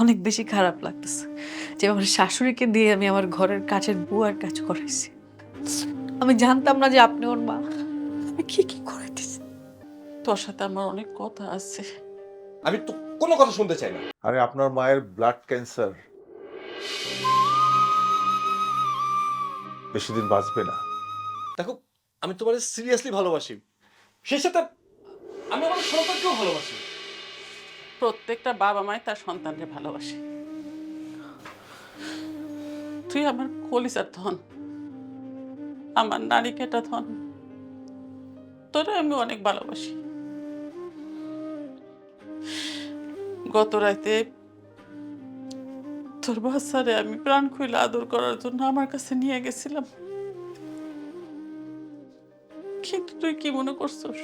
অনেক বেশি খারাপ লাগতেছে যে আমার শাশুড়িকে দিয়ে আমি আমার ঘরের কাজের বুয়ার কাজ করাইছি। আমি জানতাম না যে আপনি ওর মা। আমি কি কি করাইতেছি? তোর সাথে আমার অনেক কথা আছে। আমি তো কোনো কথা শুনতে চাই না। আরে আপনার মায়ের ব্লাড ক্যান্সার বেশি দিন বাঁচবে না। দেখো আমি তোমার সিরিয়াসলি ভালোবাসি। সেই সাথে আমি আমার সন্তানকেও ভালোবাসি। প্রত্যেকটা বাবা মাই তার সন্তানকে ভালোবাসে। তুই আমার কলিজার ধন, আমার নারিকেটা ধন, তোরে আমি অনেক ভালোবাসি। গত রাতে তোর বাচ্চারে আমি প্রাণ খুইলে আদর করার জন্য আমার কাছে নিয়ে গেছিলাম। কিন্তু তুই কি মনে করছস?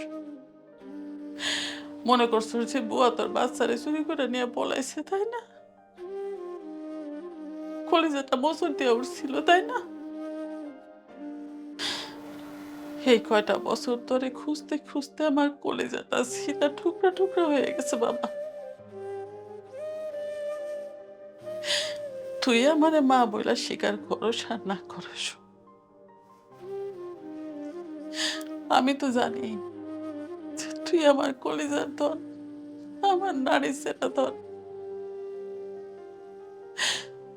মনে করছ যে বুয়া তোর বাচ্চারে চুরি করে নিয়ে পলাইছে, তাই না? কলিজাটা বছর দিয়ে উঠছিল, তাই না? এই কয়টা বছর ধরে খুঁজতে খুঁজতে আমার কলিজাটা সিটা টুকরা টুকরা হয়ে গেছে, বাবা। তুই আমারে মা বইলা স্বীকার করস আর না করস। আমি তো জানি তুই আমার কলিজার ধন, আমার নারী সেটা ধন।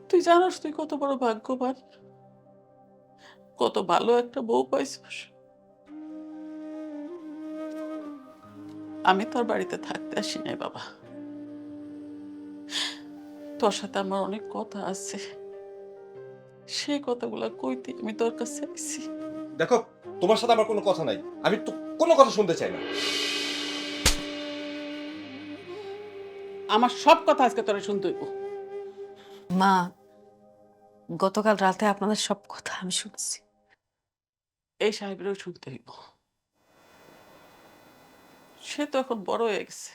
তুই জানাস তুই কত বড় ভাগ্যবান, কত ভালো একটা বউ পাইছিস। আমি তোর বাড়িতে থাকতে আসি নাই বাবা। তোর সাথে আমার অনেক কথা আছে। সেই কথাগুলো কইতে আমি তোর কাছে আইছি। দেখো, তোমার সাথে আমার কোনো কথা নাই। আমি তো কোনো কথা শুনতে চাই না। আমার সব কথা আজকে তোরা শুনতে হইব। মা গতকাল রাতে আপনাদের সব কথা আমি শুনছি। এই সাহেবেরও শুনতে হইব। সে তো এখন বড় হয়ে গেছে।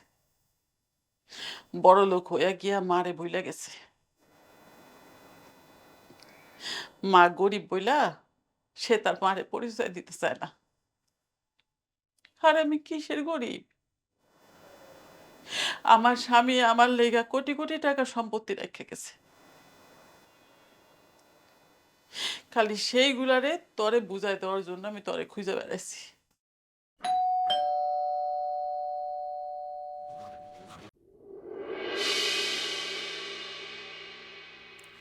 বড় লোক হইয়া গিয়া মারে বইলা গেছে। মা গরিব বইলা সে তার মারে পরিচয় দিতে চায় না। আর আমি কিসের গরিব? আমার স্বামী আমার লেগা কোটি কোটি টাকা সম্পত্তি রেখে গেছে। খালি সেইগুলারে তরে বুঝাই দেওয়ার জন্য আমি তরে খুঁজে বেড়াইছি।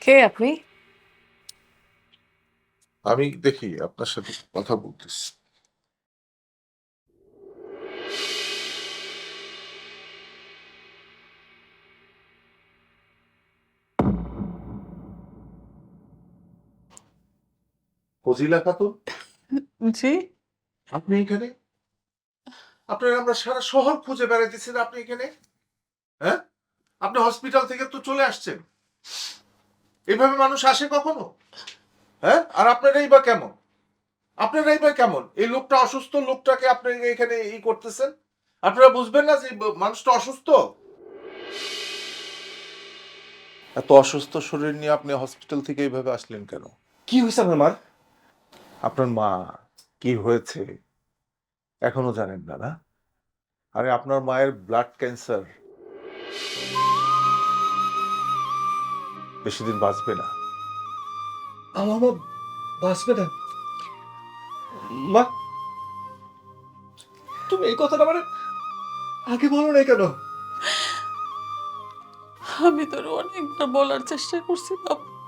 কে আপনি? আমি দেখি আপনার সাথে কথা বলতেছি। ফজিলা খাতুন? জি। আপনি এখানে? আপনার আমরা সারা শহর খুঁজে বেড়াইতেছেন আপনি এখানে? হ্যাঁ? আপনি হসপিটাল থেকে তো চলে আসছেন। এভাবে মানুষ আসে কখনো? হ্যাঁ? আর আপনারাই বা কেমন? আপনারাই বা কেমন? এই লোকটা অসুস্থ লোকটাকে আপনি এখানে ই করতেছেন? আপনারা বুঝবেন না যে মানুষটা অসুস্থ? এত অসুস্থ শরীর নিয়ে আপনি হসপিটাল থেকে এইভাবে আসলেন কেন? কি হয়েছে আমার মার আপনার মা কি হয়েছে? এখনও জানেন না না? আরে আপনার মায়ের ব্লাড ক্যান্সার বেশি দিন বাঁচবে না। আমার মা বাঁচবে না। মা তুমি এই কথাটা মানে আগে বলো না কেন? আমি তোর অনেকটা বলার চেষ্টা করছি বাবা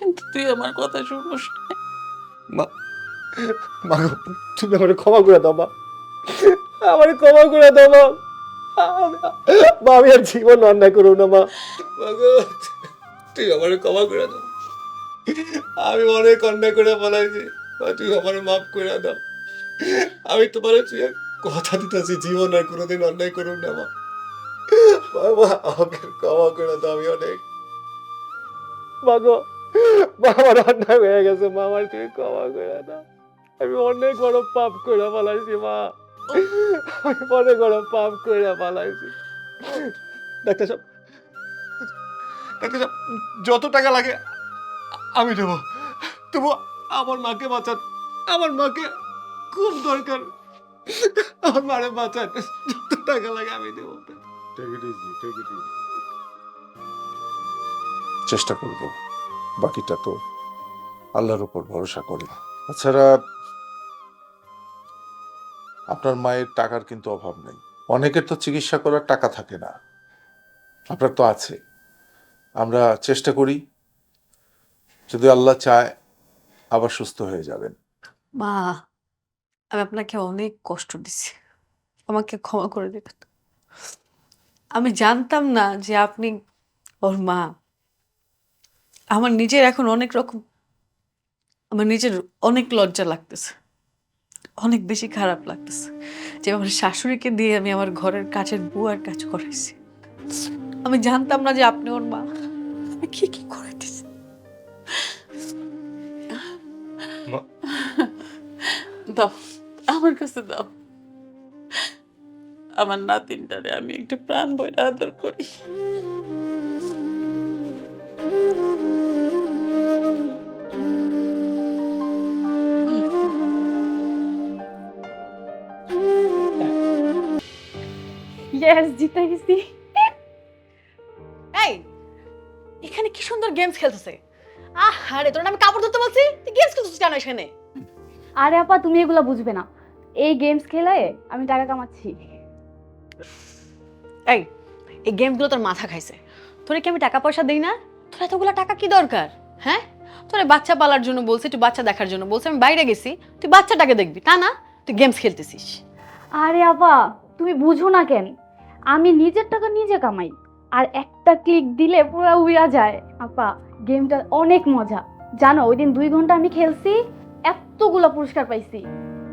কিন্তু তুই আমার কথা শুনোস মা মা তুমি আমার ক্ষমা করে দাও মা। আমার ক্ষমা করে দাও মা। আমি- মা আমি আর জীবন অন্যায় করব না মা। তুই আমার ক্ষমা করে দাও। আমি অনেক অন্যায় করে বলাইছি তুই আমার মাফ করে দাও। আমি তোমার তুই কথা দিতেছি জীবন আর কোনোদিন অন্যায় করুন না মা। বাবা আমাকে ক্ষমা করে দাও আমি অনেক। মা গো মা আমার অন্যায় হয়ে গেছে মা আমার তুমি ক্ষমা করে আমি অনেক বড় পাপ করে পালাইছি মা। আমি অনেক বড় পাপ করে পালাইছি ডাক্তার ডাক্তার যত টাকা লাগে, আমি দেবো। তবু আমার মাকে বাঁচান। আমার মাকে খুব দরকার। আমার মারে বাঁচান। যত টাকা লাগে, আমি দেবো. চেষ্টা করব। বাকিটা তো আল্লাহর উপর ভরসা করে। তাছাড়া আপনার মায়ের টাকার কিন্তু অভাব নেই। অনেকের তো চিকিৎসা করার টাকা থাকে না। আপনার তো আছে। আমরা চেষ্টা করি, যদি আল্লাহ চায়, আবার সুস্থ হয়ে যাবেন। মা, আমি আপনাকে অনেক কষ্ট দিছি। আমাকে ক্ষমা করে দেবেন। আমি জানতাম না যে আপনি ওর মা। আমার নিজের এখন অনেক রকম আমার নিজের অনেক লজ্জা লাগতেছে। অনেক বেশি খারাপ লাগতেছে যে আমার শাশুড়িকে দিয়ে আমি আমার ঘরের কাছের বুয়ার কাজ করাইছি। আমি জানতাম না যে আপনি ওর মা। আমি কি কি করে দিছি দাও আমার কাছে দাও। আমার নাতিনটারে আমি একটু প্রাণ বইটা আদর করি। ইয়েস জিতে গেছি। এই এখানে কি সুন্দর গেমস খেলতেছে? আহ আরে তোর আমি কাপড় ধরতে বলছি? তুই গেমস খেলছিস কেন এখানে? আরে আপা তুমি এগুলো বুঝবে না। এই গেমস খেলে আমি টাকা কামাচ্ছি। এই এই গেমগুলো তোর মাথা খাইছে। তোরে কি আমি টাকা পয়সা দেই না? তোর এতগুলো টাকা কি দরকার? হ্যাঁ? তোরে বাচ্চা পালার জন্য বলছি তুই বাচ্চা দেখার জন্য বলছি আমি বাইরে গেছি তুই বাচ্চাটাকে দেখবি তা না? তুই গেমস খেলতেছিস। আরে আপা তুমি বুঝো না কেন? আমি নিজের টাকা নিজে কামাই আর একটা ক্লিক দিলে পুরো উড়া যায়। আপা গেমটা অনেক মজা। জানো ওই দিন দুই ঘণ্টা আমি খেলছি এতগুলো পুরস্কার পাইছি।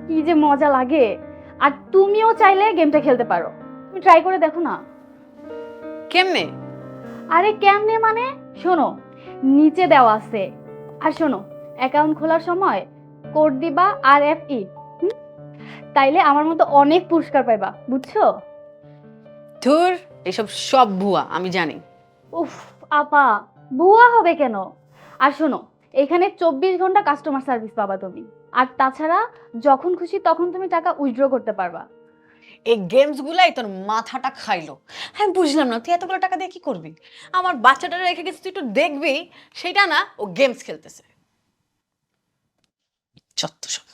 কি যে মজা লাগে। আর তুমিও চাইলে গেমটা খেলতে পারো। তুমি ট্রাই করে দেখো না। কেমনে? আরে কেমনে মানে? শোনো নিচে দেওয়া আছে। আর শোনো অ্যাকাউন্ট খোলার সময় কোড দিবা আর এফ ই তাইলে আমার মতো অনেক পুরস্কার পাইবা বুঝছ? ধুর এসব সব ভুয়া আমি জানি। উফ আপা ভুয়া হবে কেন? আর শোনো এখানে চব্বিশ ঘণ্টা কাস্টমার সার্ভিস পাবা তুমি। আর তাছাড়া যখন খুশি তখন তুমি টাকা উইথড্র করতে পারবা। এই গেমস গুলাই তোর মাথাটা খাইলো। আমি বুঝলাম না তুই এতগুলো টাকা দিয়ে কি করবি? আমার বাচ্চাটা রেখে গেছিস তুই একটু দেখবি সেটা না ও গেমস খেলতেছে। যত সব।